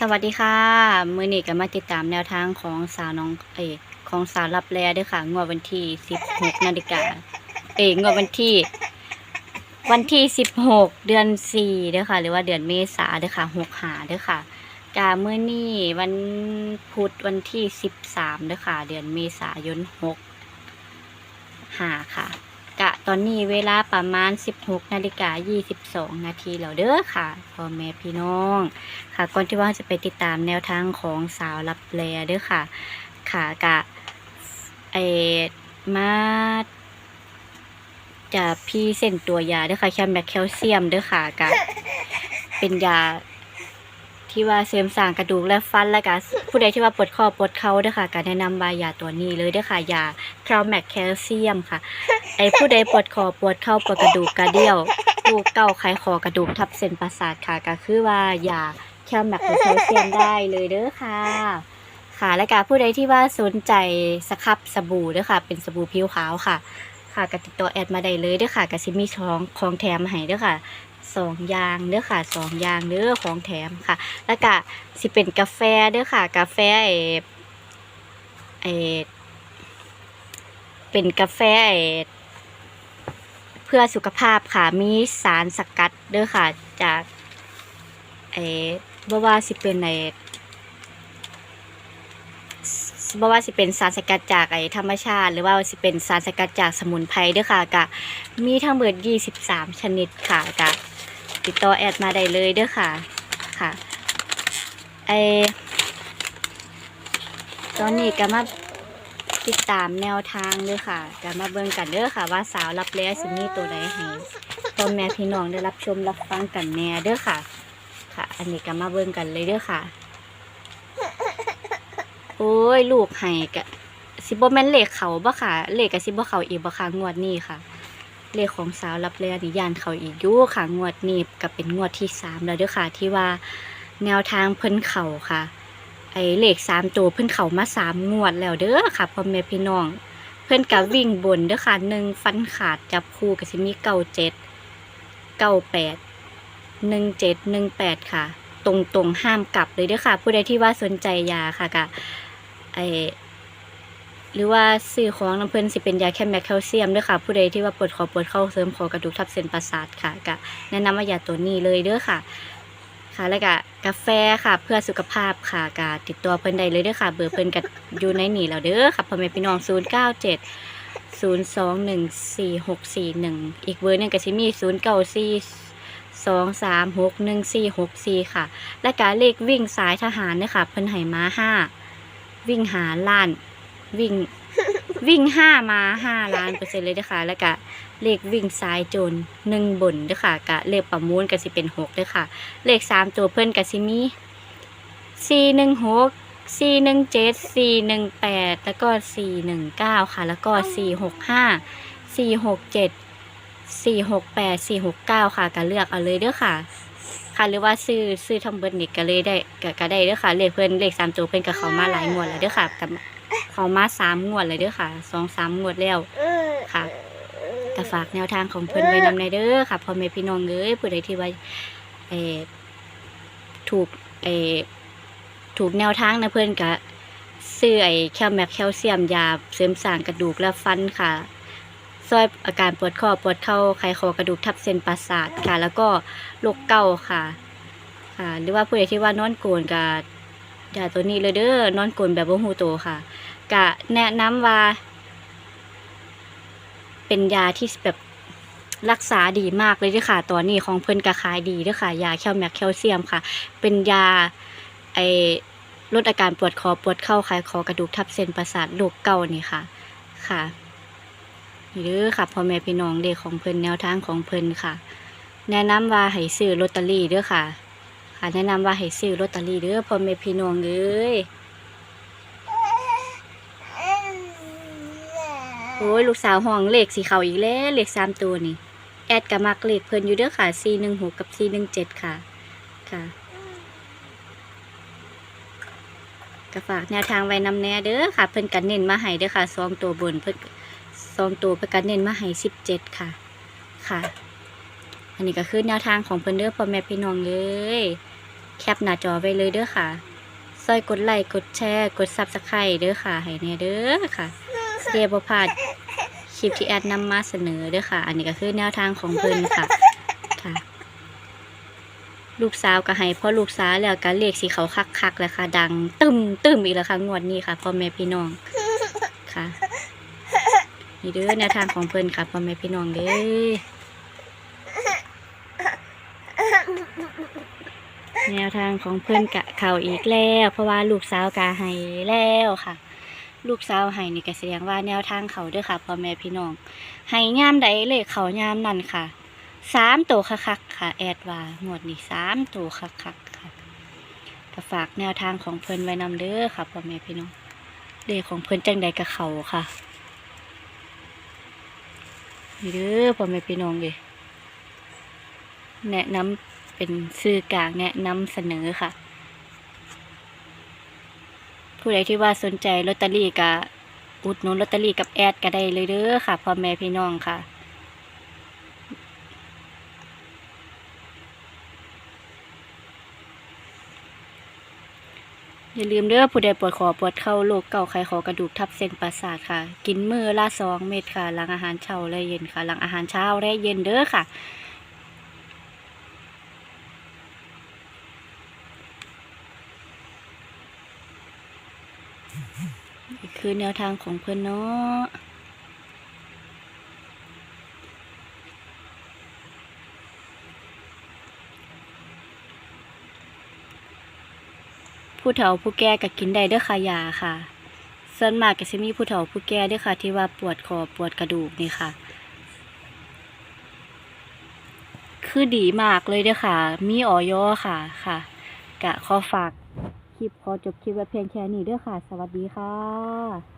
สวัสดีค่ะ มือนี้ก็มาติดตามแนวทางของสาวน้องเอของสาวรับแลเด้วยค่ะงวดวันที่16นาฬิกาเอยงวดวันที่ วันที่16เดือน4เด้อค่ะ หรือว่าเดือนเมษาด้อค่ะ6หาด้อค่ะกาเมื้อนี้วันพุธวันที่13เด้อค่ะ เดือนเมษายน6หาค่ะะตอนนี้เวลาประมาณ 16นาฬิกา22 นาทีแล้วเด้อค่ะพ่อแม่พี่น้อง ค่ะก่อนที่ว่าจะไปติดตามแนวทางของสาวรับแลเด้วยค่ะ ค่ะกะไอมาจะพี่เส้นตัวยาเด้วยค่ะแคมแบคแคลเซียมเด้วยค่ะกะเป็นยา ที่ว่าเสริมสร้างกระดูกและฟันและกะผู้ใดที่ว่าปวดข้อปวดเข่าเด้วยค่ะก็แนะนำว่ายาตัวนี้เลยเด้วยค่ะยาแคลแมคแคลเซียมค่ะ ไอผู้ใดปวดคอปวดเข่าปวดกระดูกกระเดี่ยวลูกเก้าไขคอกระดูกทับเส้นประสาทค่ะก็คือว่ายาแคลแมกแคลเซียมได้เลยเด้อค่ะค่ะและการผู้ใดที่ว่าสนใจสครับสบู่เด้อค่ะ เป็นสบู่ผิวขาวค่ะ ค่ะก็ติดต่อแอดมาได้เลยเด้อค่ะก็สิมีของของแถมให้เด้อค่ะ สองอย่างเด้อค่ะสองอย่างเด้อของแถมค่ะ แล้วก็สิเป็นกาแฟเด้อค่ะ กาแฟไอไอเป็นกาแฟไอเพื่อสุขภาพค่ะมีสารสกัดเด้อค่ะจากไอ้บ่ว่าสิเป็นไอ้สบ่ว่าสิเป็นสารสกัดจากไอธรรมชาติ หรือว่าสิเป็นสารสกัดจากสมุนไพรเด้อค่ะกะมีทั้งเบิด 23 ชนิดค่ะกะ ติดต่อแอดมาได้เลยเด้อค่ะค่ะไอตอนนี้ก็มาติดตามแนวทางเด้อค่ะก็มาเบิ่งกันเด้อค่ะ ว่าสาวรับแล้สิมีตัวใดให้พ่อแม่พี่น้องได้รับชมรับฟังกันแน่เด้อค่ะ ค่ะ อันนี้ก็มาเบิ่งกันเลยเด้อค่ะ โอ้ยลูกให้กะสิบ่แม่นเลขเขาบ่ค่ะ เลขก็สิบ่เขาอีกบ่ค่ะงวดนี้ค่ะ เลขของสาวรับแลนี่ย่านเขาอีกยู่ค่ะงวดนี้ก็เป็นงวดที่สามแล้วเด้อค่ะ ที่ว่าแนวทางเพิ่นเขาค่ะ ไอเลขสามตัวเพิ่นเขามาสามงวดแล้วเด้อค่ะพ่อแม่พี่น้อง เพิ่นก็วิ่งบนเด้อค่ะหนึ่งฟันขาดจับคู่ก็สิมีเก้าเจ็ดเก้าแปดหนึ่งเจ็ดหนึ่งแปดค่ะ ตรงตรงๆห้ามกลับเลยเด้วยค่ะ ผู้ใดที่ว่าสนใจยาค่ะกะไอ หรือว่าซื้อของน้ำเพลินสิเป็นยาแคมแมกแคลเซียมด้วยค่ะ ผู้ใดที่ว่าปวดคอปวดเข่าเสริมคอกระดูกทับเส้นประสาทค่ะกะแนะนำว่ายาตัวนี้เลยเด้อค่ะ ค่ะแล้วก็กาแฟค่ะเพื่อสุขภาพค่ะกะติดตัวเพิ่นได้เลยเด้อค่ะ เบอร์เพิ่นกับอยู่ในนี่แล้วเด้อค่ะพ่อแม่พี่น้องศูนย์เก้าเจ็ดศูนย์สองหนึ่งสี่หกสี่หนึ่งอีกเบอร์หนึงก็สิมีศูนย์เก้าสี่สองสามหกหนึ่งสี่หกสี่ค่ะ และการเลขวิ่งสายทหารเนี่ยค่ะเพิ่นให้มาห้าวิ่งหาล้าน วิ่ง วิ่งห้ามาห้าล้านเปอร์เซ็นต์เลยเด้อค่ะ แล้วก็เลขวิ่งซ้ายโจรหนึ่งบนเด้อค่ะกะเลขประมูลก็สิเป็นหกเด้อค่ะ เลขสามตัวเพิ่นก็สิมีสี่หนึ่งหกสี่หนึ่งเจ็ดสี่หนึ่งแปดแล้วก็สี่หนึ่งเก้าค่ะ แล้วก็สี่หกห้าสี่หกเจ็ดสี่หกแปดสี่หกเก้าค่ะก็เลือกเอาเลยเด้อค่ะค่ะหรือว่าซื้อซื้อทำเบิร์นี่ก็เลยได้ก็ก็ได้เด้อค่ะเลขเพิ่นเลขสามตัวเพิ่นกับเขามาหลายงวดแล้วเด้อค่ะกับ เขามาสามงวดเลยเด้อค่ะสองสามงวดแล้วค่ะก็ฝากแนวทางของเพิ่นไว้นำในเด้อค่ะพ่อแม่พี่น้องเอ้ยผู้ใดที่ว่าเออถูกเออถูกแนวทางนะเพิ่นก็ซื้อไอ้แคลแมกแคลเซียมยาเสริมสร้างกระดูกและฟันค่ะซอยอาการปวดข้อปวดเข่าไขคอกระดูกทับเส้นประสาทค่ะ แล้วก็โรคเกาต์ค่ะค่ะหรือว่าผู้ใดที่ว่านอนโกนกับยาตัวนี้เลยเด้อนอนโกนแบบบ่ฮู้โตวค่ะ กะแนะนำว่า เป็นยาที่แบบรักษาดีมากเลยด้วยค่ะตอนนี้ของเพิ่นกะขายดีเด้วยค่ะ ยาแคลแมกแคลเซียมค่ะ เป็นยาไอลดอาการปวดคอปวดเข่าคลายคอกระดูกทับเส้นประสาทโรคเกานี่ค่ะ ค่ะนี่เด้อค่ะพ่อแม่พี่น้องเด็กของเพิ่นแนวทางของเพิ่นค่ะ แนะนำว่าให้ซื้อลอตเตอรี่เด้อค่ะ ค่ะ แนะนำว่าให้ซื้อลอตเตอรี่เด้อพ่อแม่พี่น้องเอ้ย โอ้ยลูกสาวห้องเลขสีเขาอีกแล้วเลขสามตัวนี่แอดกับมักเลขเพิ่นอยู่เด้อค่ะสี่หนึ่งหกกับสี่หนึ่งเจ็ดค่ะค่ะก็ฝากแนวทางไว้นำแน่เด้อค่ะ เพิ่นกันเน้นมาให้เด้อค่ะสองตัวบนเพิ่นสองตัวประกันเน้นมาให้สิบเจ็ดค่ะค่ะ อันนี้ก็คือแนวทางของเพิ่นเด้อพ่อแม่พี่น้องเลย แคปหน้าจอไว้เลยเด้อค่ะซอยกดไลค์กดแชร์ กด Subscribe เด้อค่ะให้แน่เด้อค่ะ เสียบ่พลาดคลิปที่แอดนำมาเสนอด้อค่ะ อันนี้ก็คือแนวทางของเพิ่นค่ะค่ะ ลูกสาวก็ให้พ่อลูกสาวแล้วก็เลขสีเขาคักๆแล้วค่ะ ดัง ตึมตึมอีกแล้วค่ะงวดนี้ค่ะพ่อแม่พี่น้องค่ะนี่เด้อแนวทางของเพิ่นค่ะพ่อแม่พี่น้องเด้อแนวทางของเพิ่อนกะเขาอีกแล้ว เพราะว่าลูกสาวกาให้แล้วค่ะ ลูกสาวให้นี่ก็แสดงว่าแนวทางเขาด้อค่ะพ่อแม่พี่น้องให้ยามใดเลขเขายามนั้นค่ะสามตัวคักๆค่ะ แอดว่าหมดนี้สามตัวคักๆค่ะก็ฝากแนวทางของเพิ่อนไว้นำเด้อค่ะพ่อแม่พี่น้องเลขของเพิ่อนจังใดกับเขาค่ะนี่เด้อพ่อแม่พี่น้องเลยแนะนำเป็นสื่อกลางแนะนำเสนอค่ะ ผู้ใดที่ว่าสนใจลอตเตอรี่กับอุดหนุนลอตเตอรี่กับแอดก็ได้เลยเด้อค่ะพ่อแม่พี่น้องค่ะอย่าลืมเด้อผู้ใดปวดคอปวดเข่าโรคเก่าไขขอกระดูกทับเส้นประสาทค่ะ กินมือละสองเม็ดค่ะ หลังอาหารเช้าและเย็นค่ะ หลังอาหารเช้าและเย็นเด้อค่ะ คือแนวทางของเพื่อนเนาะผู้เฒ่าผู้แก่ก็กินได้เด้อค่ะยาค่ะ ส่วนมากก็สิมีผู้เฒ่าผู้แก่เด้อค่ะ ที่ว่าปวดคอปวดกระดูกนี่ค่ะ คือดีมากเลยเด้อค่ะ มีออยค่ะค่ะกะขอฝาก คลิปขอจบคลิปไว้เพียงแค่นี้เด้อค่ะ สวัสดีค่ะ